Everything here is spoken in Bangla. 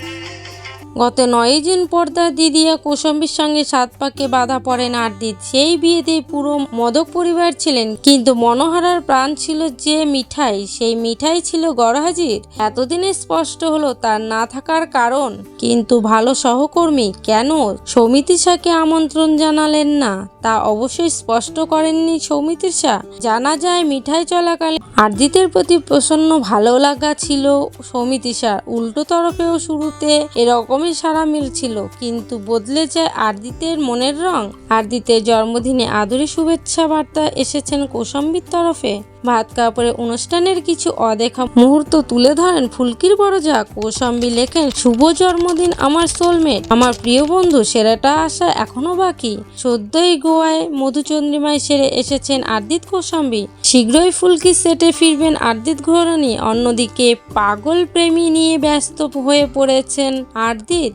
Thank you. গত নয় জুন পর্দা দিদিয়া কৌশম্বীর সঙ্গে সাত পাকে বাধা পড়েন আরদিত। সেই বিয়েতে পুরো মদক পরিবার ছিলেন, কিন্তু মনোহারার প্রাণ ছিল যে মিঠাই, সেই মিঠাই ছিল গড়হাজির এতদিনে স্পষ্ট হলো তার না থাকার কারণ, কিন্তু ভালো সহকর্মী কেন? সৌমিতিশাকে আমন্ত্রণ জানালেন না, তা অবশ্যই স্পষ্ট করেননি সৌমিতিশা জানা যায় মিঠাই চলাকালে আরজিতের প্রতি প্রসন্ন ভালো লাগা ছিল সৌমিতিশার উল্টো তরফেও শুরুতে এরকমই সারা মিল ছিল কিন্তু বদলে যায় আরদিতের মনের রং। আরদিতে জন্মদিনে আদরে শুভেচ্ছা বার্তা এসেছেন কৌশম্বীর তরফে। ভাত কাপড়ে অনুষ্ঠানের কিছু অদেখা মুহূর্ত তুলে ধরেন ফুলকির বড়জা কৌশম্বী লেখেন, শুভ জন্মদিন আমার সোলমেট আমার প্রিয় বন্ধু, সেরাটা আসা এখনও বাকি। সদ্যই গোয়ায় মধুচন্দ্রিমায় সেরে এসেছেন আরদিত কৌশম্বী। শীঘ্রই ফুলকি সেটে ফিরবেন আরদিত ঘোরানি। অন্যদিকে পাগল প্রেমী নিয়ে ব্যস্ত হয়ে পড়েছেন আরদিত